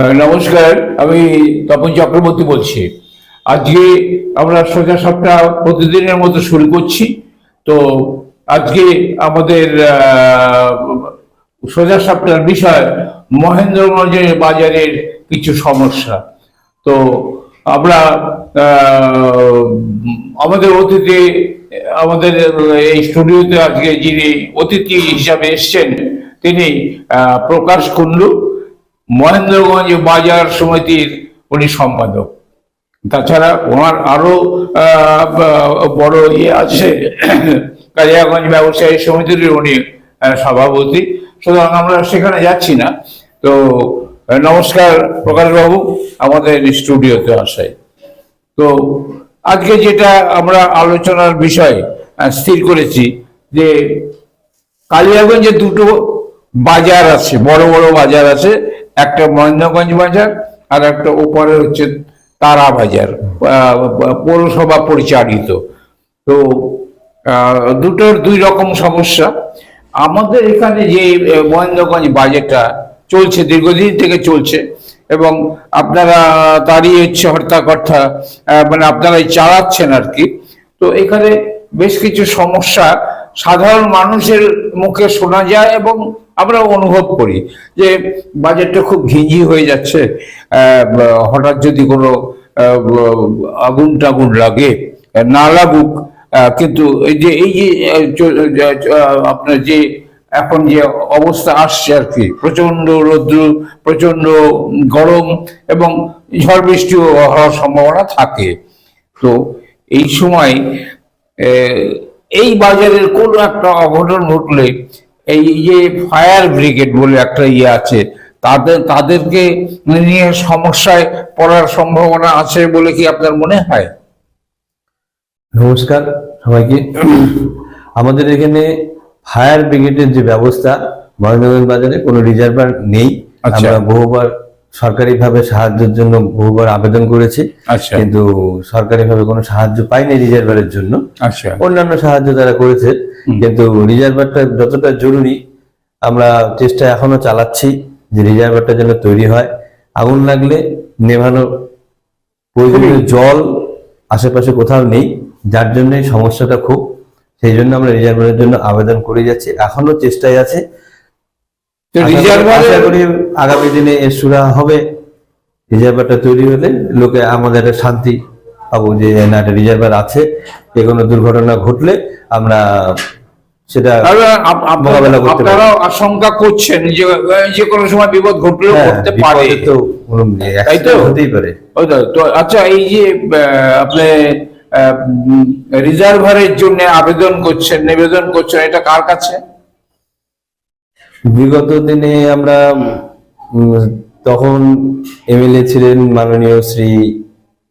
নমস্কার, আমি তপন চক্রবর্তী বলছি। আজকে আমরা সোজা সাপটা প্রতিদিনের মতো শুরু করছি। তো আজকে আমাদের সোজা সাপটার বিষয় মহেন্দ্রগঞ্জের বাজারের কিছু সমস্যা। তো আমরা আমাদের অতিথি, আমাদের এই স্টুডিওতে আজকে যিনি অতিথি হিসাবে এসছেন, তিনি প্রকাশ কুন্ডু মহেন্দ্রগঞ্জ বাজার সমিতির উনি সম্পাদক। তাছাড়া ওনার আরও বড় ইয়ে আছে, কালিয়াগঞ্জ ব্যবসায়ী সমিতির উনি সভাপতি। সুতরাং আমরা সেখানে যাচ্ছি না। তো, নমস্কার প্রকাশবাবু, আমাদের স্টুডিওতে আসায়। তো, আজকে যেটা আমরা আলোচনার বিষয় স্থির করেছি যে কালিয়াগঞ্জে দুটো বাজার আছে, বড় বড় বাজার আছে একটা মহেন্দ্রগঞ্জ বাজার আর একটা উপরে হচ্ছে তারা বাজার পৌরসভা পরিচালিত। তো দুটোর দুই রকম সমস্যা। আমাদের এখানে যে মহেন্দ্রগঞ্জ বাজারটা চলছে, দীর্ঘদিন থেকে চলছে এবং আপনারা তারই হচ্ছে হর্তাকর্তা মানে আপনারাই চালাচ্ছেন আর কি তো এখানে বেশ কিছু সমস্যা। সাধারণ মানুষের মুখে শোনা যায় এবং আমরা অনুভব করি যে বাজেটটা খুব ঘিঞ্জি হয়ে যাচ্ছে। হঠাৎ যদি কোনো আগুন টাগুন লাগে, না লাগুক কিন্তু এই যে এই যে আপনার যে, এখন যে অবস্থা আসছে আর কি প্রচণ্ড রৌদ্র প্রচণ্ড গরম এবং ঝড় বৃষ্টিও হওয়ার সম্ভাবনা থাকে। তো এই সময় এই বাজারের কোনো একটা অঘটন ঘটলে এই যে ফায়ার ব্রিগেড বলে একটা ইয়ে আছে। তাদের তাদেরকে নিয়ে সমস্যায় পড়ার সম্ভাবনা আছে বলে কি আপনার মনে হয়? নমস্কার সবাইকে। আমাদের এখানে ফায়ার ব্রিগেডের যে ব্যবস্থা মহেন্দ্রগঞ্জ বাজারে কোনো রিজার্ভার নেই। আচ্ছা। আমরা বহুবার সরকারিভাবে সাহায্যের জন্য বহুবার আবেদন করেছি আচ্ছা। কিন্তু সরকারিভাবে কোনো সাহায্য পাইনি রিজার্ভারের জন্য। আচ্ছা। অন্যান্য সাহায্য তারা করেছে কিন্তু রিজার্ভারটা যতটা জরুরি আমরা চেষ্টা এখনও চালাচ্ছি যে রিজার্ভারটা যেন তৈরি হয়। আগুন লাগলে নেভানো প্রয়োজনীয় জল আশেপাশে কোথাও নেই যার জন্য সমস্যাটা খুব। সেই জন্য আমরা রিজার্ভারের জন্য আবেদন করে যাচ্ছি। এখনও চেষ্টায় আছে। আশা করি- আগামী দিনে এর সুরা হবে রিজার্ভারটা তৈরি হলে লোকে আমাদের শান্তি পাবো যে না একটা রিজার্ভার আছে যে কোনো দুর্ঘটনা ঘটলে আমরা সেটা তাহলে আপ- আপ- মোকাবেলা করতে পারি। আশঙ্কা করছেন যে যে কোনো সময় বিপদ ঘটলেও হ্যাঁ, ঘটতে পারে তো তাই তো? হতেই পারে ওই তো, আচ্ছা এই যে আপনি রিজার্ভারের জন্য আবেদন করছেন নিবেদন করছেন এটা কার কাছে বিগত দিনে আমরা তখন এমএলএ ছিলেন মাননীয় শ্রী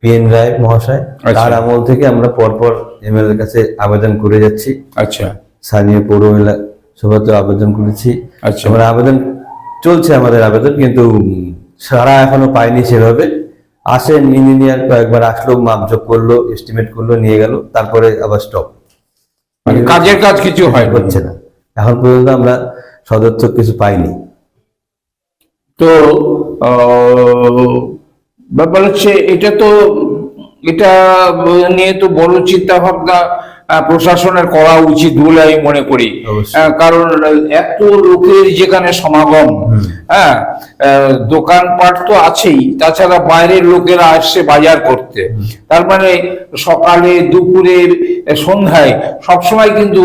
পিএন রায় মহাশয়। আচ্ছা। তার আমল থেকে আমরা পরপর এমএলএর কাছে আবেদন করে যাচ্ছি। আচ্ছা। স্থানীয় পৌর সভাতেও আবেদন করেছি। আচ্ছা। আমরা আবেদন চলছে আমাদের আবেদন কিন্তু সারা এখনও পাইনি সেভাবে। আসেন ইঞ্জিনিয়ার কয়েকবার আসলো মাপযোগ করল এস্টিমেট করল নিয়ে গেল তারপরে আবার স্টপ মানে কাজের কাজ কিছু হয় হচ্ছে না। এখন পর্যন্ত আমরা সদর্থক কিছু পাইনি। তো ব্যাপার হচ্ছে এটা তো এটা নিয়ে তো বড় চিন্তা ভাবনা প্রশাসনের করা উচিত বলে আমি মনে করি। কারণ এত লোকের যেখানে সমাগম হ্যাঁ দোকানপাট তো আছেই তাছাড়া বাইরের লোকেরা আসছে বাজার করতে। তার মানে সকালে দুপুরে সন্ধ্যায় সবসময় কিন্তু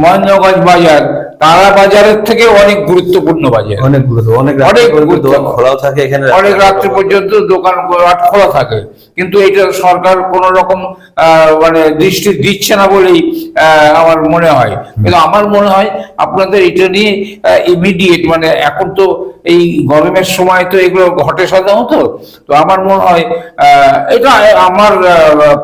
মহেন্দ্রগঞ্জ বাজার তারা বাজারের থেকে অনেক গুরুত্বপূর্ণ বাজার। অনেক গুরুত্ব অনেক অনেক। দোকান খোলাও থাকে এখানে অনেক রাত্রি পর্যন্ত। দোকান রাত খোলা থাকে। কিন্তু এটা সরকার কোন রকম মানে দৃষ্টি দিচ্ছে না বলেই আমার মনে হয়। কিন্তু আমার মনে হয় আপনাদের এটা নিয়ে ইমিডিয়েট মানে এখন তো এই গরমের সময় তো এগুলো ঘটে সাধারণত তো। আমার মনে হয় আহ, এটা আমার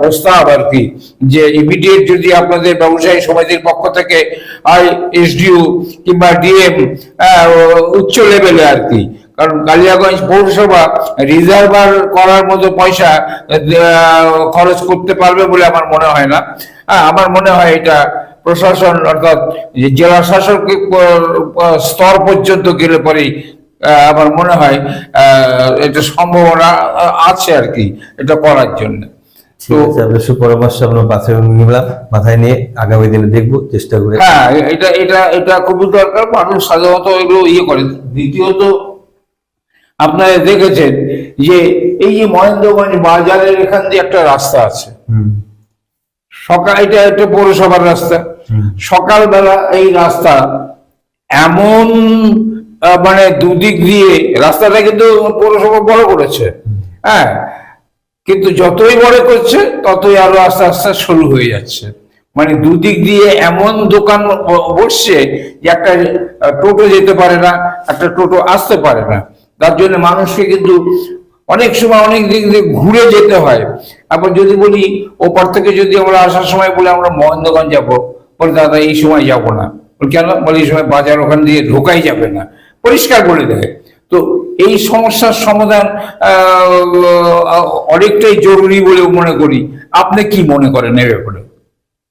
প্রস্তাব আর কি যে ইমিডিয়েট যদি আপনাদের ব্যবসায়ী সমিতির পক্ষ থেকে আর এসডিও কিংবা ডিএম উচ্চ লেভেলে আর কি। কারণ কালিয়াগঞ্জ পৌরসভা রিজার্ভার করার মতো পয়সা খরচ করতে পারবে বলে আমার মনে হয় না। আমার মনে হয় এটা প্রশাসন অর্থাৎ জেলা শাসক স্তর পর্যন্ত গেলে পরেই আমার মনে হয় এটা সম্ভাবনা আছে আর কি, এটা করার জন্য। ঠিক আছে আপনার সুপরামর্শ আমরা মাথায় নিলাম মাথায় নিয়ে আগামী দিনে দেখব চেষ্টা করে হ্যাঁ এটা এটা এটা খুবই দরকার মানুষ সাধারণত এগুলো ইয়ে করে। দ্বিতীয়ত আপনারা দেখেছেন যে এই যে মহেন্দ্রগঞ্জ বাজারের এখান দিয়ে একটা রাস্তা আছে। সকাল এটা একটা পৌরসভার রাস্তা। সকালবেলা এই রাস্তা এমন মানে দুদিক দিয়ে রাস্তাটা কিন্তু পৌরসভা বড় করেছে। হ্যাঁ কিন্তু যতই বড় করছে, ততই আরও আস্তে আস্তে শুরু হয়ে যাচ্ছে। মানে দুদিক দিয়ে এমন দোকান বসছে যে একটা টোটো যেতে পারে না, একটা টোটো আসতে পারে না। তার জন্য মানুষকে কিন্তু অনেক সময় অনেক দিক দিয়ে ঘুরে যেতে হয়। আবার যদি বলি, ওপার থেকে যদি আমরা আসার সময় বলে, আমরা মহেন্দ্রগঞ্জ যাব। বলে, দাদা, এই সময় যাব না। কেন? বলে, এই সময় বাজার ওখান দিয়ে ঢোকাই যাবে না। পরিষ্কার বলে দেয়। তো এই সমস্যার সমাধান অনেকটাই জরুরি বলে মনে করি। আপনি কি মনে করেন এ ব্যাপারে?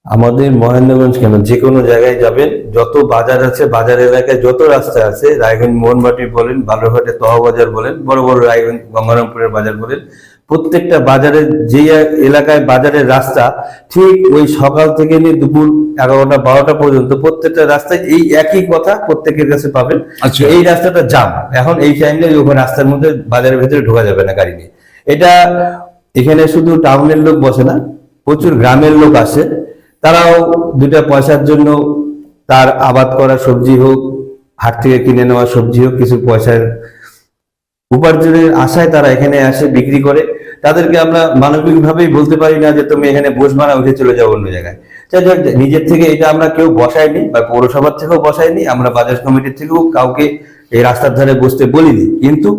আমাদের মহেন্দ্রগঞ্জ কেন? যে কোনো জায়গায় যাবেন, যত বাজার আছে, বাজার এলাকায় যত রাস্তা আছে, রায়গঞ্জ মোহনবাটি বলেন বালুরঘাটে তহবাজার বলেন, বড় বড় রায়গঞ্জ, গঙ্গারামপুরের বাজার বলেন প্রত্যেকটা বাজারের যে এলাকায় বাজারের রাস্তা ঠিক ওই সকাল থেকে নিয়ে দুপুর এগারোটা বারোটা পর্যন্ত প্রত্যেকটা রাস্তায় এই একই কথা প্রত্যেকের কাছে পাবেন। আচ্ছা। এই রাস্তাটা জাম। এখন এই টাইমে ওখানে রাস্তার মধ্যে বাজারের ভেতরে ঢোকা যাবে না গাড়ি নিয়ে। এটা এখানে শুধু টাউনের লোক বসে না প্রচুর গ্রামের লোক আসে। তারাও দুটা পয়সার জন্য তার আবাদ করা সবজি হোক হাট থেকে কিনে নেওয়া সবজি হোক কিছু পয়সার উপার্জনের আশায় তারা এখানে আসে বিক্রি করে। তাদেরকে আমরা মানবিক ভাবেই বলতে পারি না যে তুমি এখানে বসবা না উঠে চলে যাও অন্য জায়গায়। যাই হোক, নিজের থেকে এটা আমরা কেউ বসাইনি বা পৌরসভার থেকেও বসাইনি আমরা বাজার কমিটির থেকেও কাউকে এই রাস্তার ধারে বসতে বলিনি। কিন্তু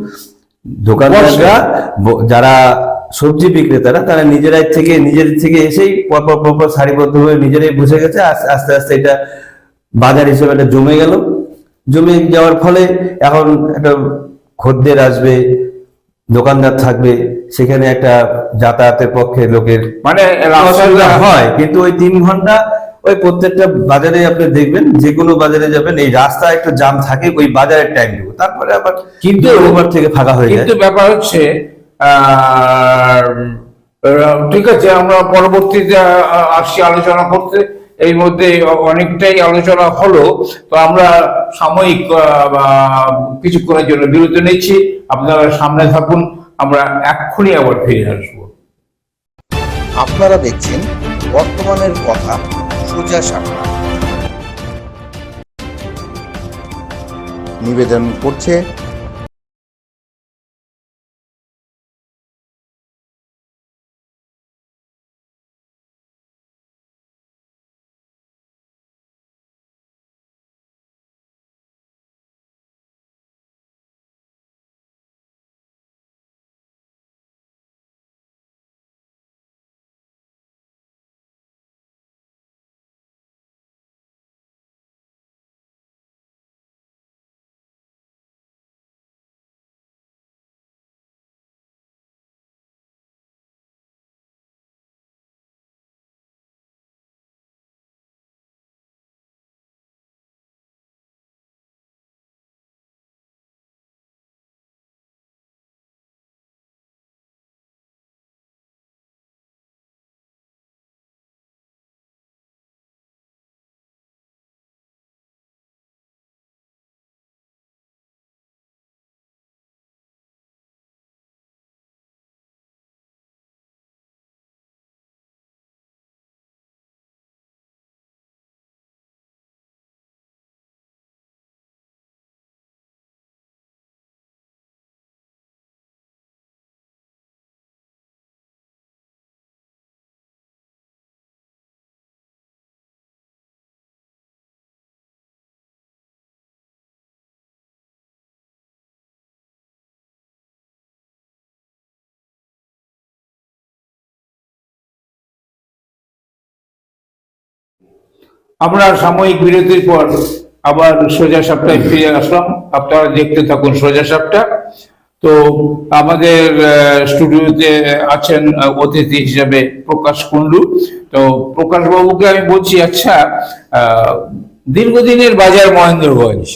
দোকানদাররা যারা সবজি বিক্রেতারা তারা নিজেরাই থেকে নিজের থেকে এসেই পরপর পরপর সারিবদ্ধভাবে নিজেরাই বসে গেছে। আস্তে আস্তে এটা বাজার হিসেবে এটা জমে গেল। জমে যাওয়ার ফলে এখন একটা খদ্দের আসবে দোকানদার থাকবে সেখানে একটা যাতায়াতের পক্ষে লোকের মানে অসুবিধা হয় কিন্তু ওই তিন ঘণ্টা ওই প্রত্যেকটা বাজারে আপনি দেখবেন যে কোনো বাজারে যাবেন এই রাস্তা একটু জাম থাকে ওই বাজারের টাইম দেবো তারপরে আবার কিন্তু- ওভার থেকে ফাঁকা হয়ে যায়। কিন্তু ব্যাপার হচ্ছে ঠিক আছে আমরা পরবর্তীতে আসছি আলোচনা করতে। এই মধ্যে অনেকটাই আলোচনা হলো, তো আমরা সাময়িক কিছুক্ষণের জন্য বিরতি নিচ্ছি। আপনারা সামনে থাকুন, আমরা এক্ষুনি আবার ফিরে আসব। আপনারা দেখছেন বর্তমানের কথা সোজা সাপটা নিবেদন করছে আমরা সাময়িক বিরতির পর আবার সোজা সাপটায় ফিরে আসলাম। আপনারা দেখতে থাকুন সোজা সাপটা। তো আমাদের স্টুডিওতে আছেন অতিথি হিসেবে প্রকাশ কুন্ডু তো প্রকাশ বাবুকে আমি বলছি আচ্ছা দীর্ঘদিনের বাজার মহেন্দ্রগঞ্জ।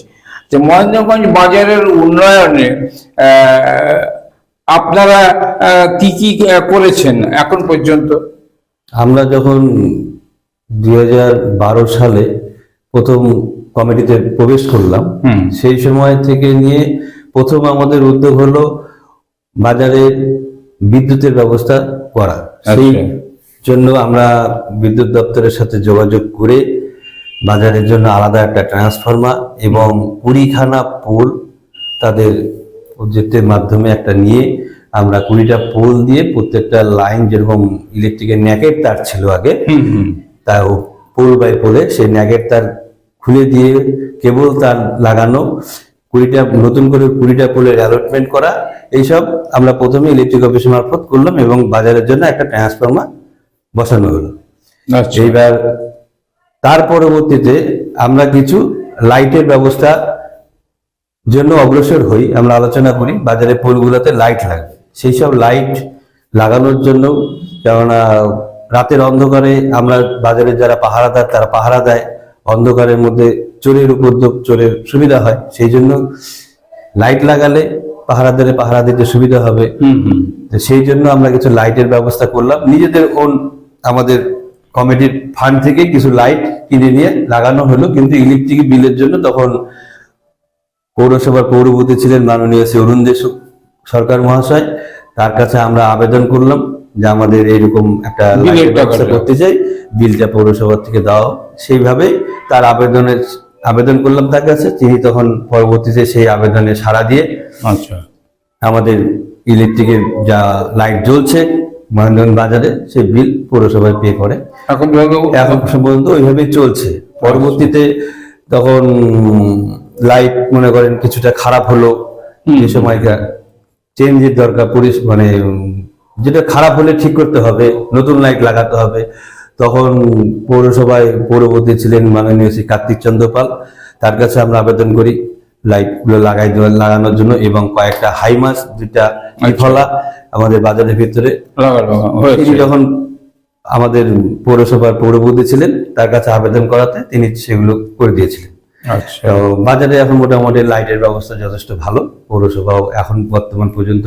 যে মহেন্দ্রগঞ্জ বাজারের উন্নয়নে আপনারা কি কি করেছেন এখন পর্যন্ত? আমরা যখন দুই হাজার বারো সালে প্রথম কমিটিতে প্রবেশ করলাম। সেই সময় থেকে নিয়ে প্রথম আমাদের উদ্যোগ হলো বাজারে বিদ্যুতের ব্যবস্থা করা। সেই আচ্ছা। জন্য আমরা বিদ্যুৎ দপ্তরের সাথে যোগাযোগ করে বাজারের জন্য আলাদা একটা ট্রান্সফরমার এবং কুড়িখানা পোল তাদের প্রজেক্টের মাধ্যমে একটা নিয়ে আমরা কুড়িটা পোল দিয়ে প্রত্যেকটা লাইন যেরকম ইলেকট্রিকের ন্যাকের তার ছিল আগে তা পোল বাই পোলে সেই ন্যাগের তার খুলে দিয়ে কেবল তার লাগানো কুড়িটা নতুন করে কুড়িটা পোলের অ্যালটমেন্ট করা এইসব আমরা প্রথমে ইলেকট্রিক অফিস মারফত করলাম এবং বাজারের জন্য একটা ট্রান্সফর্মার বসানো হলো। আচ্ছা। এইবার তার পরবর্তীতে আমরা কিছু লাইটের ব্যবস্থা জন্য অগ্রসর হই আমরা আলোচনা করি বাজারে পোলগুলোতে লাইট লাগবে সেই সব লাইট লাগানোর জন্য কেননা রাতের অন্ধকারে আমরা বাজারে যারা পাহারাদার তারা পাহারা দেয়। অন্ধকারের মধ্যে চোরের উপদ্রব চোরের সুবিধা হয়। সেই জন্য লাইট লাগালে পাহারাদারে পাহারা দিতে সুবিধা হবে। হুম হুম। তো সেই জন্য আমরা কিছু লাইটের ব্যবস্থা করলাম। নিজেদের ওন আমাদের কমিটির ফান্ড থেকে কিছু লাইট কিনে নিয়ে লাগানো হলো। কিন্তু ইলেকট্রিক বিলের জন্য তখন পৌরসভার পৌরপতি ছিলেন মাননীয় শ্রী অরুণ দেশ সরকার মহাশয়। তার কাছে আমরা আবেদন করলাম। যে আমাদের এইরকম একটা ব্যবস্থা করতে চাই বিলটা পৌরসভা থেকে হোক। সেইভাবে তার আবেদনের আবেদন করলাম তার কাছে তিনি তখন পরবর্তীতে সেই আবেদনে সাড়া দিয়ে আচ্ছা। আমাদের ইলেকট্রিকের যা লাইট জ্বলছে মহেন্দ্রগঞ্জ বাজারে সেই বিল পৌরসভায় পে করে। এখন এখন পর্যন্ত ওইভাবেই চলছে। পরবর্তীতে তখন লাইট মনে করেন কিছুটা খারাপ হলো যে সময়টা চেঞ্জের দরকার পরিস মানে যেটা খারাপ হলে ঠিক করতে হবে নতুন লাইট লাগাতে হবে। তখন পৌরসভায় পৌরপতি ছিলেন মাননীয় শ্রী কার্তিক চন্দ্র পাল। তার কাছে আমরা আবেদন করি লাইটগুলো লাগাই লাগানোর জন্য এবং কয়েকটা হাইমাস দুইটা ফলা আমাদের বাজারের ভিতরে। তিনি যখন আমাদের পৌরসভার পৌরপতি ছিলেন তার কাছে আবেদন করাতে তিনি সেগুলো করে দিয়েছিলেন। আচ্ছা। তো বাজারে এখন মোটামুটি লাইটের ব্যবস্থা যথেষ্ট ভালো। পৌরসভাও এখন বর্তমান পর্যন্ত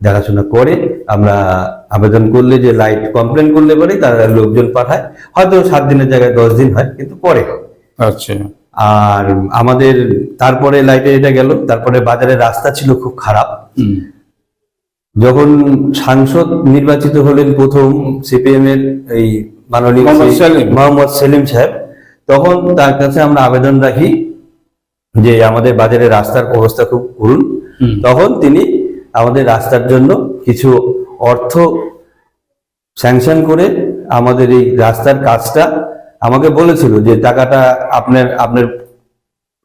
দেখাশোনা করে আমরা আবেদন করলে যে লাইট কমপ্লেন করলে পরে তারা লোকজন পাঠায়। হয়তো সাত দিনের জায়গায় দশ দিন হয় কিন্তু পরে আচ্ছা। আর আমাদের তারপরে লাইটের এটা গেল তারপরে বাজারের রাস্তা ছিল খুব খারাপ। যখন সাংসদ নির্বাচিত হলেন প্রথম সিপিএম এর এই মাননীয় মোহাম্মদ সেলিম। সাহেব তখন তার কাছে আমরা আবেদন রাখি যে আমাদের বাজারে রাস্তার অবস্থা খুব করুন। তখন তিনি আমাদের রাস্তার জন্য কিছু অর্থ স্যাংশন করে আমাদের এই রাস্তার কাজটা আমাকে বলেছিল যে টাকাটা আপনার আপনার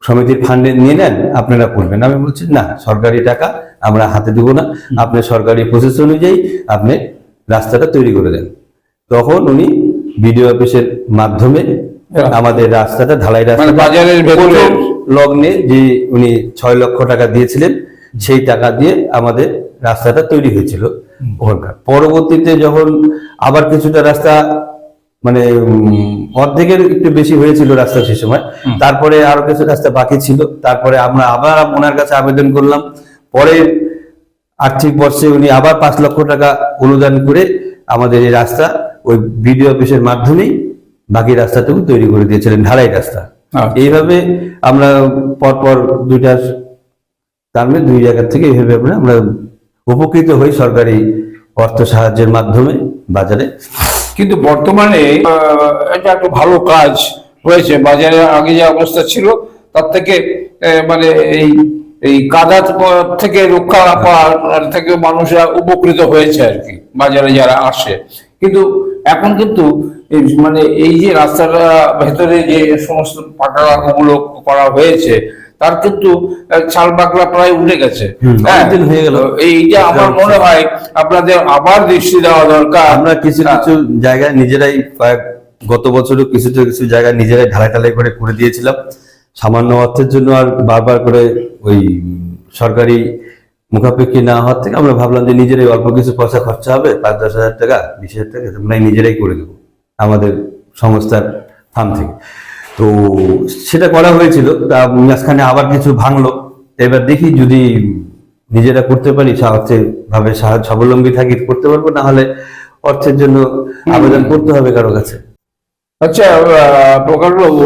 সমিতির ফান্ডে নিয়ে নেন আপনারা করবেন। আমি বলছি না সরকারি টাকা আমরা হাতে দেবো না। আপনি সরকারি প্রসেস অনুযায়ী আপনি রাস্তাটা তৈরি করে দেন। তখন উনি বিডিও অফিসের মাধ্যমে আমাদের রাস্তাটা ঢালাই রাস্তা মানে বাজারের লগ্নে যে উনি ছয় লক্ষ টাকা দিয়েছিলেন সেই টাকা দিয়ে আমাদের রাস্তাটা তৈরি হয়েছিল ওখানকার। পরবর্তীতে যখন আবার কিছুটা রাস্তা মানে অর্ধেকের একটু বেশি হয়েছিল রাস্তা সেই সময় তারপরে আরও কিছু রাস্তা বাকি ছিল। তারপরে আমরা আবার ওনার কাছে আবেদন করলাম। পরে আর্থিক বর্ষে উনি আবার পাঁচ লক্ষ টাকা অনুদান করে আমাদের এই রাস্তা ওই বিডিও অফিসের মাধ্যমেই বাকি রাস্তাটুকু তৈরি করে দিয়েছিলেন ঢালাই রাস্তা। আচ্ছা। এইভাবে আমরা পরপর দুইটা তার মানে দুই জায়গা থেকে এইভাবে আমরা আমরা উপকৃত হই সরকারি অর্থ সাহায্যের মাধ্যমে বাজারে। কিন্তু বর্তমানে এটা একটা ভালো কাজ হয়েছে। বাজারে আগে যে অবস্থা ছিল, তার থেকে মানে এই এই কাদা থেকে রক্ষা পাওয়ার থেকে মানুষরা উপকৃত হয়েছে আর কি, বাজারে যারা আসে। কিন্তু এখন কিন্তু মানে এই যে রাস্তাটা ভেতরে যে সমস্ত পাটাগুলো করা হয়েছে তার কিন্তু ছাল বাকলা প্রায় উঠে গেছে। হ্যাঁ, হয়ে গেল। এইটা আমার মনে হয় আপনাদের আবার দৃষ্টি দেওয়া দরকার। আমরা কিছু কিছু জায়গায় নিজেরাই কয়েক গত বছরও কিছু কিছু জায়গায় নিজেরাই ঢালাই ঢালাই করে করে দিয়েছিলাম। সামান্য অর্থের জন্য আর বারবার করে ওই সরকারি মুখাপেক্ষি না হওয়ার থেকে আমরা ভাবলাম যে নিজেরাই অল্প কিছু পয়সা খরচা হবে পাঁচ দশ হাজার টাকা বিশ হাজার টাকা আমরা নিজেরাই করে দেবো আমাদের সংস্থার ফার্ম থেকে। তো সেটা করা হয়েছিল, তা মাঝখানে আবার কিছু ভাঙলো। এবার দেখি যদি নিজেরা করতে পারি সাহায্যে ভাবে সাহায্য স্বাবলম্বী থাকি, করতে পারব, না হলে অর্থের জন্য আবেদন করতে হবে কারও কাছে। আচ্ছা প্রকাশবাবু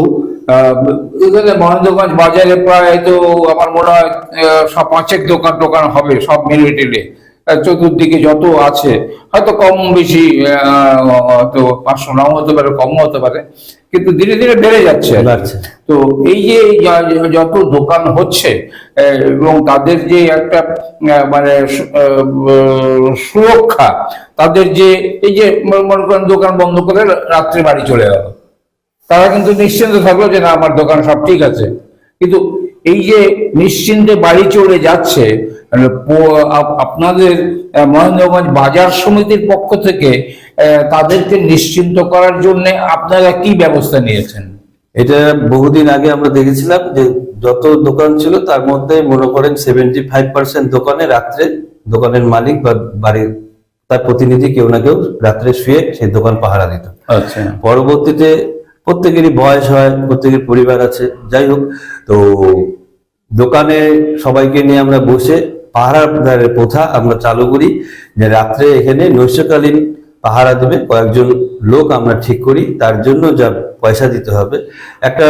এখানে মহেন্দ্রগঞ্জ বাজারে প্রায় তো আমার মনে হয় সব পাঁচেক দোকান টোকান হবে, সব মিলে টিলে চতুর্দিকে যত আছে হয়তো কম বেশি হয়তো পাঁচশো নাও হতে পারে কম হতে পারে কিন্তু ধীরে ধীরে বেড়ে যাচ্ছে। তো এই যে যত দোকান হচ্ছে এবং তাদের যে একটা মানে সুরক্ষা তাদের যে এই যে মনে করেন দোকান বন্ধ করে রাত্রে বাড়ি চলে গেল। তারা কিন্তু নিশ্চিন্ত থাকল যে না আমার দোকান সব ঠিক আছে। কিন্তু এই যে নিশ্চিন্তে বাড়ি চলে যাচ্ছে আপনাদের মহেন্দ্রগঞ্জ বাজার সমিতির পক্ষ থেকে তাদেরকে নিশ্চিন্ত করার জন্য আপনারা কি ব্যবস্থা নিয়েছেন? এটা বহুদিন আগে আমরা দেখেছিলাম যে যত দোকান ছিল তার মধ্যে মনে করেন সেভেন্টি ফাইভ পার্সেন্ট দোকানে রাত্রে দোকানের মালিক বা বাড়ির তার প্রতিনিধি কেউ না কেউ রাত্রে শুয়ে সেই দোকান পাহারা দিত। আচ্ছা। পরবর্তীতে প্রত্যেকেরই বয়স হয় প্রত্যেকের পরিবার আছে যাই হোক তো দোকানে সবাইকে নিয়ে আমরা বসে পাহারাদারের প্রথা আমরা চালু করি যে রাত্রে এখানে নৈশকালীন পাহারা দেবে, কয়েকজন লোক আমরা ঠিক করি, তার জন্য যা পয়সা দিতে হবে। একটা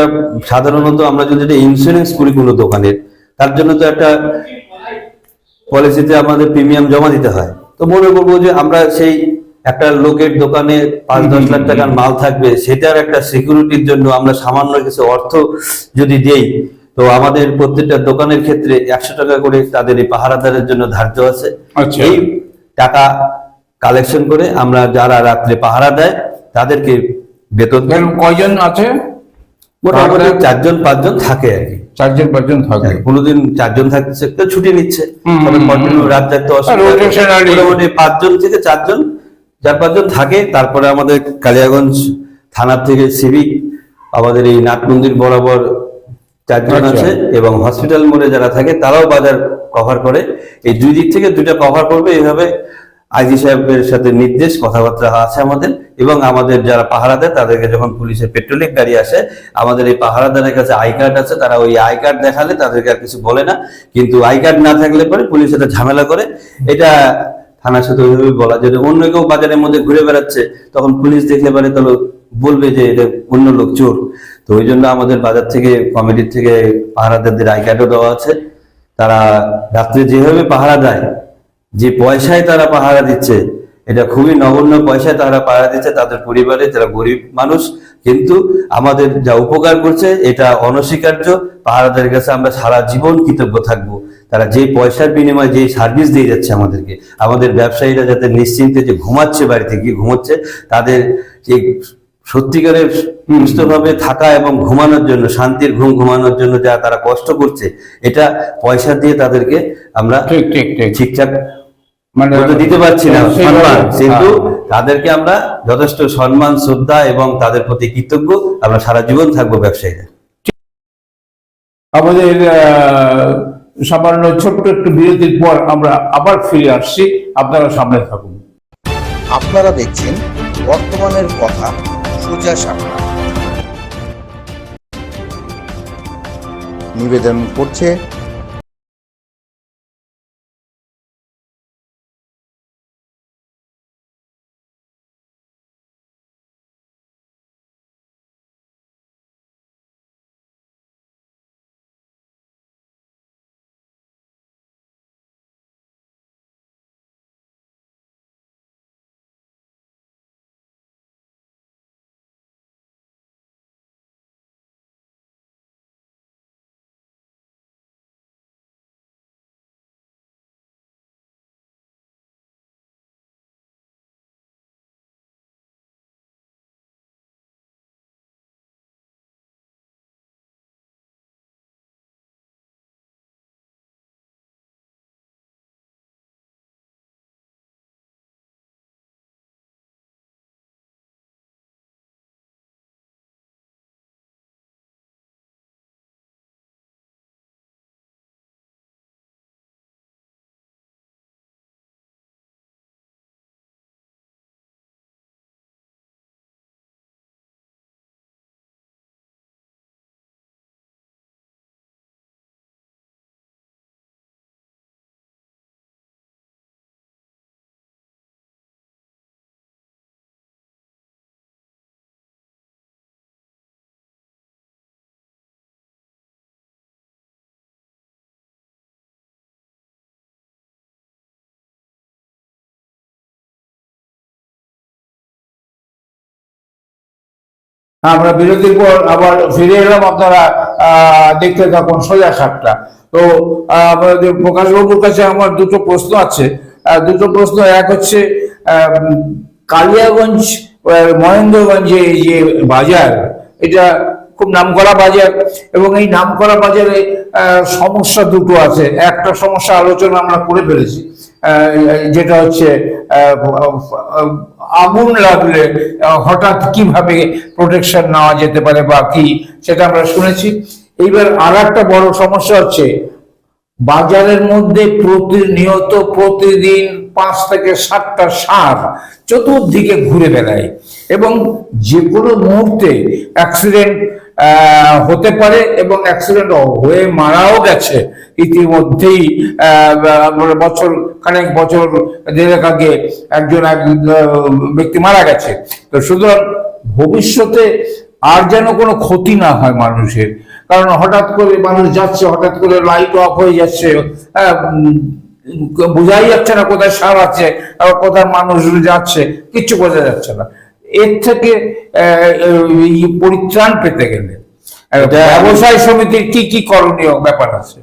সাধারণত আমরা যদি একটা ইন্স্যুরেন্স করি কোনো দোকানের, তার জন্য তো একটা পলিসিতে আমাদের প্রিমিয়াম জমা দিতে হয়। তো মনে করব যে আমরা সেই একটা লোকের দোকানে পাঁচ দশ লাখ টাকার মাল থাকবে, সেটার একটা সিকিউরিটির জন্য আমরা সামান্য কিছু অর্থ যদি দেই তো আমাদের প্রত্যেকটা দোকানের ক্ষেত্রে একশো টাকা করে তাদের এই পাহারাদারের জন্য ধার্য আছে। আচ্ছা। এই টাকা কালেকশন করে আমরা যারা রাত্রে পাহারা দেয় তাদেরকে বেতন। কয়জন আছে? মোটামুটি চারজন পাঁচজন থাকে আর কি। চারজন পাঁচজন থাকে। কোনোদিন চারজন থাকছে কেউ ছুটি নিচ্ছে। কন্টিনিউ রাত জাগতে rotationally- মোটামুটি পাঁচজন থেকে চারজন চার পাঁচজন থাকে। তারপরে আমাদের কালিয়াগঞ্জ থানার থেকে সিভিক আমাদের এই নাট মন্দির বরাবর চারজন আচ্ছা। আছে এবং হসপিটাল মোড়ে যারা থাকে তারাও বাজার কভার করে। এই দুই দিক থেকে দুইটা কভার করবে। এইভাবে আইজি সাহেবের সাথে নির্দেশ কথাবার্তা আছে আমাদের এবং আমাদের যারা পাহারা দেয় তাদেরকে যখন পুলিশের পেট্রোলিং গাড়ি আসে আমাদের এই পাহারাদারের কাছে আই কার্ড আছে। তারা ওই আই কার্ড দেখালে তাদেরকে আর কিছু বলে না। কিন্তু আই কার্ড না থাকলে পরে পুলিশ এটা ঝামেলা করে। এটা থানার সাথে ওইভাবে বলা যদি অন্য কেউ বাজারের মধ্যে ঘুরে বেড়াচ্ছে তখন পুলিশ দেখলে পারে তাহলে বলবে যে এটা অন্য লোক চোর। তো ওই জন্য আমাদের বাজার থেকে, কমিটির থেকে পাহারাদারদের আই কার্ডও দেওয়া আছে। তারা রাত্রে যেভাবে পাহারা দেয়, যে পয়সায় তারা পাহারা দিচ্ছে, এটা খুবই নগণ্য পয়সায় তারা পাহারা দিচ্ছে তাদের পরিবারে, যারা গরিব মানুষ। কিন্তু আমাদের যা উপকার করছে, এটা অনস্বীকার্য। পাহারাদের কাছে আমরা সারা জীবন কৃতজ্ঞ থাকব। তারা যে পয়সার বিনিময়ে যে সার্ভিস দিয়ে যাচ্ছে আমাদেরকে, আমাদের ব্যবসায়ীরা যাতে নিশ্চিন্তে যে ঘুমাচ্ছে, বাড়িতে গিয়ে ঘুমাচ্ছে, তাদের যে সত্যিকারের সুস্থভাবে থাকা এবং ঘুমানোর জন্য শান্তির ঘুম ঘুমানোর জন্য যা তারা কষ্ট করছে এটা পয়সা দিয়ে তাদেরকে আমরা ঠিক ঠিক ঠিক। ঠিকঠাক মানে দিতে পারছি না। সম্মান কিন্তু হ্যাঁ। তাদেরকে আমরা যথেষ্ট সম্মান শ্রদ্ধা এবং তাদের প্রতি কৃতজ্ঞ। আমরা সারা জীবন থাকব ব্যবসায়ীরা আমাদের আহ, সামান্য ছোট্ট একটু বিরতির পর আমরা আবার ফিরে আসছি। আপনারা সামনে থাকুন। আপনারা দেখছেন বর্তমানের কথা। নিবেদন করছে আমরা বিরতির পর আবার ফিরে এলাম আপনারা দেখতে থাকুন সোজা সাপটা। তো প্রকাশবাবুর কাছে আমার দুটো প্রশ্ন আছে। দুটো প্রশ্ন, এক হচ্ছে কালিয়াগঞ্জ মহেন্দ্রগঞ্জে যে বাজার, এটা খুব নামকরা বাজার এবং এই নামকরা বাজারে সমস্যা দুটো আছে। একটা সমস্যা আলোচনা আমরা করে ফেলেছি যেটা হচ্ছে আগুন লাগলে হঠাৎ কীভাবে প্রোটেকশন নেওয়া যেতে পারে বা কি, সেটা আমরা শুনেছি। এইবার আর একটা বড় সমস্যা হচ্ছে, বাজারের মধ্যে প্রতিনিয়ত প্রতিদিন পাঁচ থেকে সাতটা সার চতুর্দিকে ঘুরে বেড়ায় এবং যে কোনো মুহূর্তে অ্যাক্সিডেন্ট হতে পারে এবং অ্যাক্সিডেন্ট হয়ে মারাও গেছে। ইতিমধ্যেই বছর খানেক বছর দেড়েক আগে একজন এক ব্যক্তি মারা গেছে। তো সুতরাং ভবিষ্যতে আর যেন কোনো ক্ষতি না হয় মানুষের কারণ হঠাৎ করে মানুষ যাচ্ছে হঠাৎ করে লাইট অফ হয়ে যাচ্ছে বোঝাই যাচ্ছে না কোথায় সার আছে আর কোথায় মানুষ যাচ্ছে কিচ্ছু বোঝা যাচ্ছে না। এর থেকে আহ, পরিত্রাণ পেতে গেলে ব্যবসায় সমিতির কি কি করণীয় ব্যাপার আছে?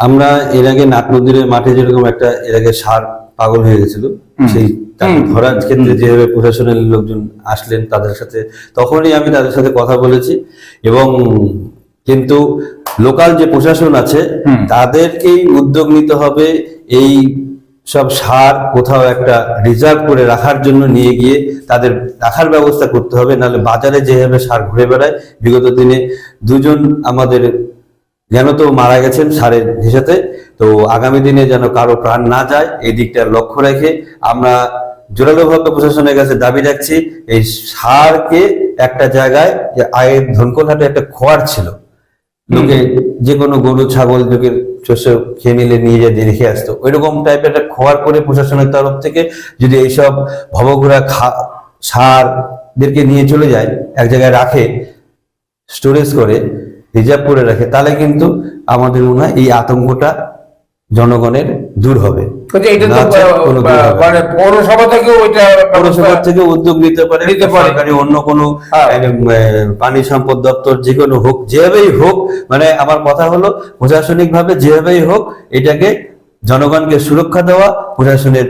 আমরা এর আগে নাট মন্দিরের মাঠে যেরকম একটা এর আগে সার পাগল হয়ে গেছিল সেই। ধরার ক্ষেত্রে যেভাবে প্রশাসনের লোকজন আসলেন তাদের সাথে তখনই আমি তাদের সাথে কথা বলেছি এবং কিন্তু লোকাল যে প্রশাসন আছে তাদেরকেই উদ্যোগ নিতে হবে এই সব সার কোথাও একটা রিজার্ভ করে রাখার জন্য নিয়ে গিয়ে তাদের রাখার ব্যবস্থা করতে হবে নাহলে বাজারে যেভাবে সার ঘুরে বেড়ায় বিগত দিনে দুজন আমাদের জ্ঞানত মারা গেছেন সারের হিসাতে তো আগামী দিনে যেন কারও প্রাণ না যায় এই দিকটা লক্ষ্য রেখে আমরা জোরালোভাবে প্রশাসনের কাছে দাবি রাখছি এই সারকে একটা জায়গায় যে আয়ের ধনকলহাটে একটা খোয়ার ছিল। লোকে যে কোনো গরু ছাগল লোকের শস্য খেয়ে নিলে নিয়ে যেয়ে রেখে আসতো। ওইরকম টাইপের একটা খোয়ার করে প্রশাসনের তরফ থেকে যদি এইসব ভবঘুরা খা সারদেরকে নিয়ে চলে যায় এক জায়গায় রাখে স্টোরেজ করে রিজার্ভ করে রাখে তাহলে কিন্তু আমাদের মনে হয় এই আতঙ্কটা জনগণের দূর হবে। মানে পৌরসভা থেকে উদ্যোগ নিতে পারে নিতে পারে। সরকারি অন্য কোনো হ্যাঁ। পানি সম্পদ দপ্তর যে কোনো হোক যেভাবেই হোক মানে আমার কথা হলো প্রশাসনিক ভাবে যেভাবেই হোক এটাকে জনগণকে সুরক্ষা দেওয়া প্রশাসনের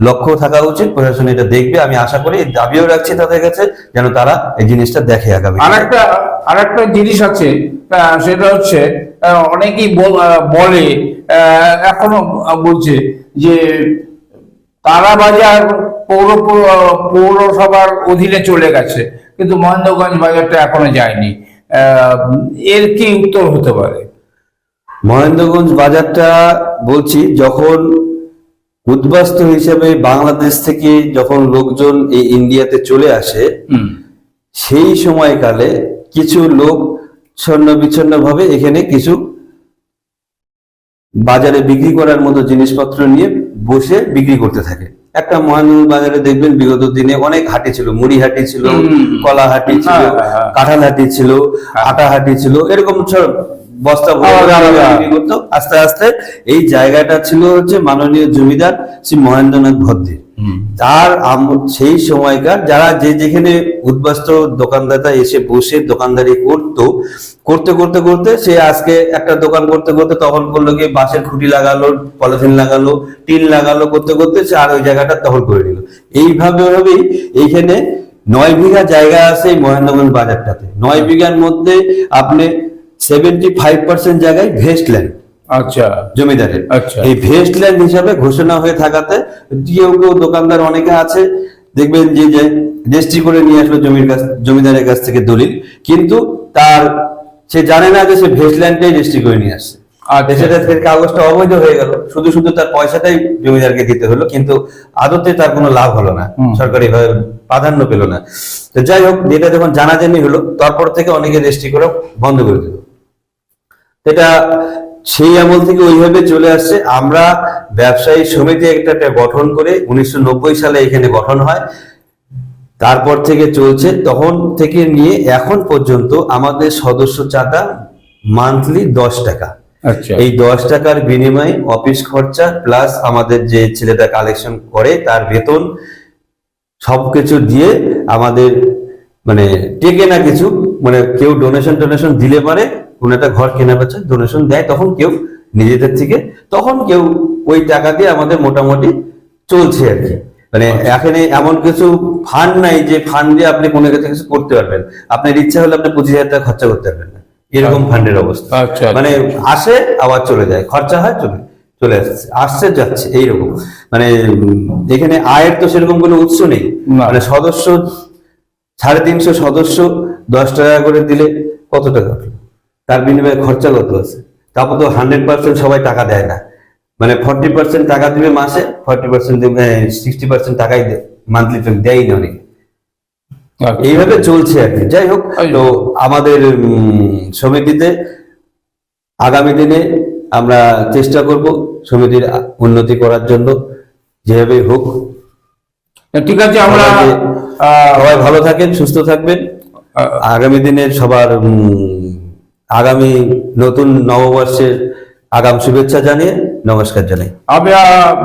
লক্ষ্য থাকা উচিত প্রশাসন এটা দেখবে আমি আশা করি দাবিও রাখছি তাদের কাছে যেন তারা এই জিনিসটা দেখে আগামী দিনে। আরেকটা আরেকটা জিনিস আছে সেটা হচ্ছে অনেকেই বলে এখনও বলছে যে তারাবাজার পৌর পৌর- পৌরসভার অধীনে চলে গেছে কিন্তু মহেন্দ্রগঞ্জ বাজারটা এখনও যায়নি। এর কি উত্তর হতে পারে? মহেন্দ্রগঞ্জ বাজারটা বলছি যখন উদ্বাস্তু হিসেবে বাংলাদেশ থেকে যখন লোকজন এই ইন্ডিয়াতে চলে আসে সেই সময়কালে কিছু লোক ছন্ন বিচ্ছন্ন ভাবে এখানে কিছু বাজারে বিক্রি করার মতো জিনিসপত্র নিয়ে বসে বিক্রি করতে থাকে একটা মহানগর বাজারে দেখবেন বিগত দিনে অনেক হাটি ছিল মুড়ি হাটি ছিল। কলা হাটি ছিল হ্যাঁ, হ্যাঁ, হ্যাঁ। কাঁঠাল হাটি ছিল আটা হাটি ছিল এরকম বস্তা করতো। আস্তে আস্তে এই জায়গাটা ছিল হচ্ছে মাননীয় জমিদার শ্রী মহেন্দ্রনাথ ভদ্রের তার সেই সময়কার যারা যে যেখানে উদ্বাস্ত দোকানদাতা এসে বসে দোকানদারি করত করতে করতে করতে সে আজকে একটা দোকান করতে করতে তখন করল কি বাঁশের খুঁটি লাগালো পলিথিন লাগালো টিন লাগালো করতে করতে সে আর ওই জায়গাটা দখল করে নিল। এইভাবে ভাবেই এইখানে নয় বিঘা জায়গা আছে এই মহেন্দ্রগঞ্জ বাজারটাতে। নয় বিঘার মধ্যে আপনি সেভেন্টি ফাইভ পার্সেন্ট জায়গায় ভেস্ট ল্যান্ড আচ্ছা। জমিদারের। আচ্ছা। এই ভেস্টল্যান্ড হিসাবে ঘোষণা হয়ে থাকাতে কেউ কেউ দোকানদার অনেকে আছে দেখবেন যে যে রেজিস্ট্রি করে নিয়ে আসলো জমির কাছ জমিদারের কাছ থেকে দলিল কিন্তু তার সে জানে না যে সে ভেস্টল্যান্ডটাই রেজিস্ট্রি করে নিয়ে আসছে। আর আচ্ছা। সেটা কাগজটা অবৈধ হয়ে গেল শুধু শুধু তার পয়সাটাই জমিদারকে দিতে হলো কিন্তু আদতে তার কোনো লাভ হলো না। সরকারি ভাবে প্রাধান্য পেল না। তো যাই হোক যেটা যখন জানাজানি হলো তারপর থেকে অনেকে রেজিস্ট্রি করে বন্ধ করে দিল। এটা সেই আমল থেকে ওইভাবে চলে আসছে। আমরা ব্যবসায়ী সমিতি একটা গঠন করে উনিশশো নব্বই সালে এখানে গঠন হয়। তারপর থেকে চলছে। তখন থেকে নিয়ে এখন পর্যন্ত আমাদের সদস্য চাঁদা মান্থলি দশ টাকা। আচ্ছা। এই দশ টাকার বিনিময়ে অফিস খরচা প্লাস আমাদের যে ছেলেটা কালেকশন করে তার বেতন সবকিছু দিয়ে আমাদের মানে টেকে না কিছু। মানে কেউ ডোনেশন টোনেশন দিলে পারে কোনো একটা ঘর কেনা বেচা ডোনেশন দেয় তখন কেউ নিজেদের থেকে তখন কেউ ওই টাকা দিয়ে আমাদের মোটামুটি চলছে আর কি। মানে এখানে এমন কিছু ফান্ড নাই যে ফান্ড দিয়ে আপনি কোনো কাছে কিছু করতে পারবেন। আপনার ইচ্ছা হলে আপনি পঁচিশ হাজার টাকা খরচা করতে পারবেন না। এরকম ফান্ডের অবস্থা। আচ্ছা মানে আসে আবার চলে যায়। খরচা হয় চলে চলে আসছে আসছে যাচ্ছে এইরকম। মানে এখানে আয়ের তো সেরকম কোনো উৎস নেই। মানে সদস্য সাড়ে তিনশো সদস্য দশ টাকা করে দিলে কত টাকা? তার বিনিময়ে খরচা কত আছে তারপর তো হান্ড্রেড পার্সেন্ট সবাই টাকা দেয় না। মানে ফর্টি পার্সেন্ট টাকা দিবে মাসে ফর্টি পার্সেন্ট দিবে সিক্সটি পার্সেন্ট টাকাই মান্থলি দেয় না অনেকে। আচ্ছা। এইভাবে চলছে আর কি। যাই হোক তো আমাদের সমিতিতে আগামী দিনে আমরা চেষ্টা করব সমিতির উন্নতি করার জন্য যেভাবে হোক। ঠিক আছে আমরা সবাই ভালো থাকেন সুস্থ থাকবেন। আগামী দিনে সবার আগামী নতুন নববর্ষের আগাম শুভেচ্ছা জানিয়ে নমস্কার জানাই।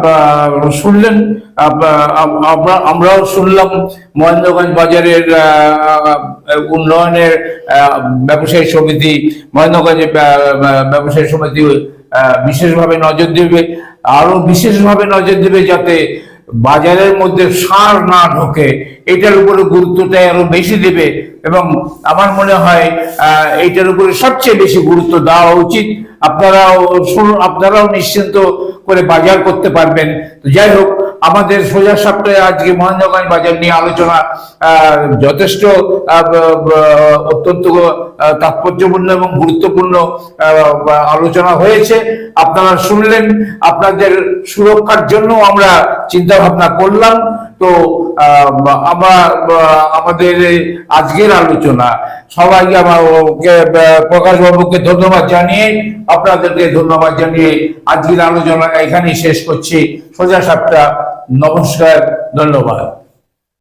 আহ, শুনলেন আমরা আমরাও শুনলাম মহেন্দ্রগঞ্জ বাজারের উন্নয়নের ব্যবসায়ী সমিতি মহেন্দ্রগঞ্জের ব্যবসায়ী সমিতি বিশেষভাবে নজর দেবে আরও বিশেষভাবে নজর দেবে যাতে বাজারের মধ্যে সার না ঢোকে এটার উপরে গুরুত্বটা আরও বেশি দেবে এবং আমার মনে হয় আহ, এইটার উপরে সবচেয়ে বেশি গুরুত্ব দেওয়া উচিত। আপনারাও আপনারাও নিশ্চিন্ত করে বাজার করতে পারবেন। তো যাই হোক আমাদের সোজা সপ্তাহে আজকে মহেন্দ্রগঞ্জ বাজার নিয়ে আলোচনা যথেষ্ট অত্যন্ত তাৎপর্যপূর্ণ এবং গুরুত্বপূর্ণ আলোচনা হয়েছে। আপনারা শুনলেন আপনাদের সুরক্ষার জন্য আমরা চিন্তা ভাবনা করলাম। তো আমরা আমাদের আজকের আলোচনা, সবাইকে আমার প্রকাশ বাবুকে ধন্যবাদ জানিয়ে, আপনাদেরকে ধন্যবাদ জানিয়ে আজকের আলোচনা এখানেই শেষ করছি। সোজা সাপটা, নমস্কার, ধন্যবাদ।